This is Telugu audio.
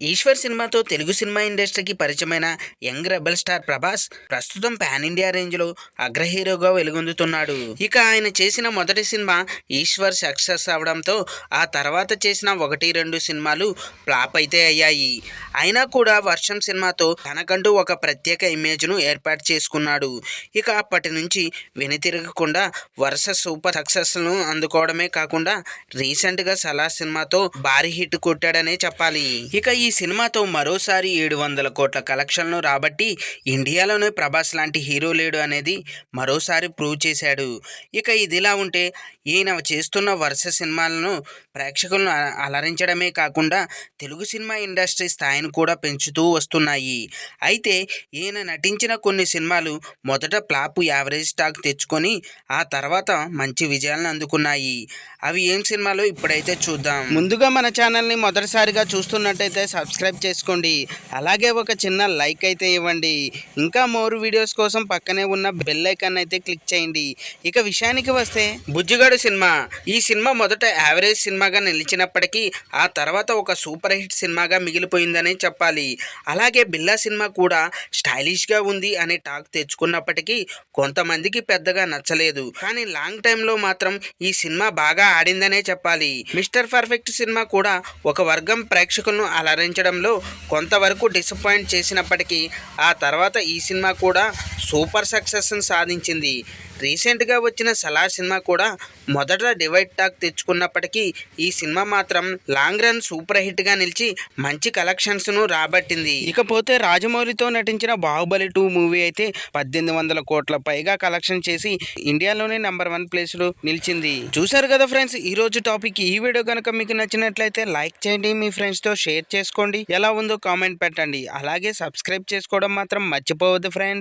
ఈశ్వర్ సినిమాతో తెలుగు సినిమా ఇండస్ట్రీకి పరిచయమైన యంగ్ రెబల్ స్టార్ ప్రభాస్ ప్రస్తుతం పాన్ ఇండియా రేంజ్లో అగ్ర హీరోగా వెలుగొందుతున్నాడు. ఇక ఆయన చేసిన మొదటి సినిమా ఈశ్వర్ సక్సెస్ అవడంతో ఆ తర్వాత చేసిన ఒకటి రెండు సినిమాలు ఫ్లాప్ అయితే అయ్యాయి. అయినా కూడా వర్షం సినిమాతో తనకంటూ ఒక ప్రత్యేక ఇమేజ్ను ఏర్పాటు చేసుకున్నాడు. ఇక అప్పటి నుంచి వెనుతిరగకుండా వరుస సూపర్ సక్సెస్ను అందుకోవడమే కాకుండా రీసెంట్గా సలా సినిమాతో భారీ హిట్ కొట్టాడనే చెప్పాలి. ఇక ఈ సినిమాతో మరోసారి ఏడు వందల కోట్ల కలెక్షన్లు రాబట్టి ఇండియాలోనే ప్రభాస్ లాంటి హీరో లేడు అనేది మరోసారి ప్రూవ్ చేశాడు. ఇక ఇదిలా ఉంటే ఈయన చేస్తున్న వరుస సినిమాలను ప్రేక్షకులను అలరించడమే కాకుండా తెలుగు సినిమా ఇండస్ట్రీ స్థాయిని కూడా పెంచుతూ వస్తున్నాయి. అయితే ఈయన నటించిన కొన్ని సినిమాలు మొదట ఫ్లాప్ యావరేజ్ టాక్ తెచ్చుకొని ఆ తర్వాత మంచి విజయాలను అందుకున్నాయి. అవి ఏం సినిమాలు ఇప్పుడైతే చూద్దాం. ముందుగా మన ఛానల్ని మొదటిసారిగా చూస్తున్నట్టయితే సబ్స్క్రైబ్ చేసుకోండి. అలాగే ఒక చిన్న లైక్ అయితే ఇవ్వండి. ఇంకా మోర్ వీడియోస్ కోసం పక్కనే ఉన్న బెల్ ఐకాన్ అయితే క్లిక్ చేయండి. ఇక విషయానికి వస్తే బుజ్జిగాడు సినిమా. ఈ సినిమా మొదట యావరేజ్ సినిమాగా నిలిచినప్పటికీ ఆ తర్వాత ఒక సూపర్ హిట్ సినిమాగా మిగిలిపోయిందనే చెప్పాలి. అలాగే బిల్లా సినిమా కూడా స్టైలిష్గా ఉంది అనే టాక్ తెచ్చుకున్నప్పటికీ కొంతమందికి పెద్దగా నచ్చలేదు. కానీ లాంగ్ టైంలో మాత్రం ఈ సినిమా బాగా ఆడిందనే చెప్పాలి. మిస్టర్ పర్ఫెక్ట్ సినిమా కూడా ఒక వర్గం ప్రేక్షకులను నటించడంలో కొంతవరకు డిసప్పాయింట్ చేసినప్పటికీ ఆ తర్వాత ఈ సినిమా కూడా సూపర్ సక్సెస్ని సాధించింది. రీసెంట్గా వచ్చిన సలార్ సినిమా కూడా మొదట డివైడ్ టాక్ తెచ్చుకున్నప్పటికీ ఈ సినిమా మాత్రం లాంగ్ రన్ సూపర్ హిట్గా నిలిచి మంచి కలెక్షన్స్ను రాబట్టింది. ఇకపోతే రాజమౌళితో నటించిన బాహుబలి టూ మూవీ అయితే పద్దెనిమిది వందల కోట్ల పైగా కలెక్షన్ చేసి ఇండియాలోనే నెంబర్ వన్ ప్లేస్లో నిలిచింది. చూశారు కదా ఫ్రెండ్స్ ఈ రోజు టాపిక్. ఈ వీడియో కనుక మీకు నచ్చినట్లయితే లైక్ చేయండి మీ ఫ్రెండ్స్తో షేర్ చేసుకోండి. ఎలా ఉందో కామెంట్ పెట్టండి. అలాగే సబ్స్క్రైబ్ చేసుకోవడం మాత్రం మర్చిపోవద్దు ఫ్రెండ్స్.